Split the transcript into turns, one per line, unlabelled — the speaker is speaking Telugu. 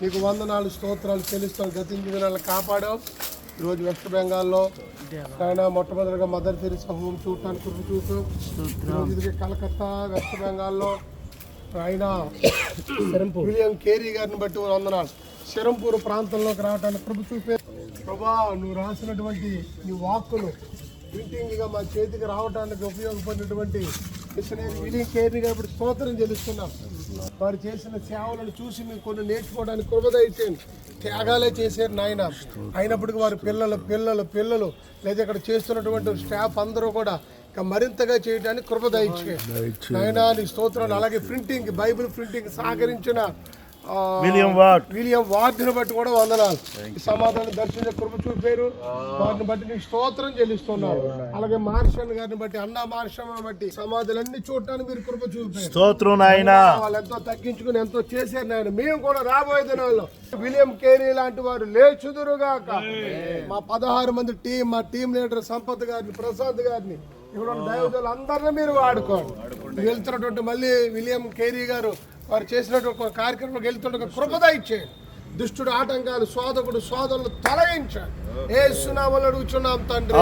నీకు వందనాలు స్తోత్రాలు చెల్లిస్తాం. గతించిన దినాలను కాపాడాం. ఈరోజు వెస్ట్ బెంగాల్లో ఆయన మొట్టమొదటిగా మదర్ తెరిసా హోమ్ చూడటానికి కృప చూపు కలకత్తా వెస్ట్ బెంగాల్లో ఆయన విలియం కేరీ గారిని బట్టి వందనాలు. శరంపూర్ ప్రాంతంలోకి రావడానికి కృప చూపే ప్రభా నువ్వు రాసినటువంటి నీ వాక్కులు ప్రింటింగ్గా మా చేతికి రావడానికి ఉపయోగపడినటువంటి విలియం కేరీ గారి బట్టి స్తోత్రం చెల్లిస్తున్నాం వారు చేసిన సేవలను చూసి మీరు కొన్ని నేర్చుకోవడానికి కృపద ఇచ్చేయండి త్యాగాలే చేశారు నాయన. అయినప్పటికీ వారి పిల్లలు పిల్లలు పిల్లలు. లేదా ఇక్కడ చేస్తున్నటువంటి స్టాఫ్ అందరూ కూడా ఇంకా మరింతగా చేయడానికి కృపద ఇచ్చేయండి నాయన నీ స్తోత్రాలు అలాగే ప్రింటింగ్ బైబిల్ ప్రింటింగ్ సహకరించిన
విలియం వాట్
విలియం వార్డుని బట్టి కూడా వందనాలు. సమాధానం దర్శించే కృప చూపారు వారిని బట్టి నీకు స్తోత్రం చెల్లిస్తున్నారు అలాగే మార్షన్ గారిని బట్టి అన్న మార్షన్ బట్టి సమాధులన్నీ చూడటానికి మీరు కృప చూపారు
స్తోత్రం నాయన.
వాళ్ళు ఎంతో తగ్గించుకుని ఎంతో చేశారు నాయన. మేము కూడా రాబోయే దినాల్లో విలియం కేరీ లాంటి వారు లేచుదురుగాక. మా పదహారు మంది టీం మా టీం లీడర్ సంపత్ గారిని ప్రసాద్ గారిని ఇక్కడ ఉన్న దైవజనులు అందరినీ మీరు వాడుకోండి. వెళ్తున్నటువంటి మళ్ళీ విలియం కేరీ గారు వారు చేసినటువంటి ఒక కార్యక్రమంలోకి వెళ్తుండగా కృపద ఇచ్చేయండి. దుష్టుడు ఆటంకాలు సోదకుడు సోదరులు తొలగించాడు. ఏ సునామలు అడుగుచున్నాం తండ్రి.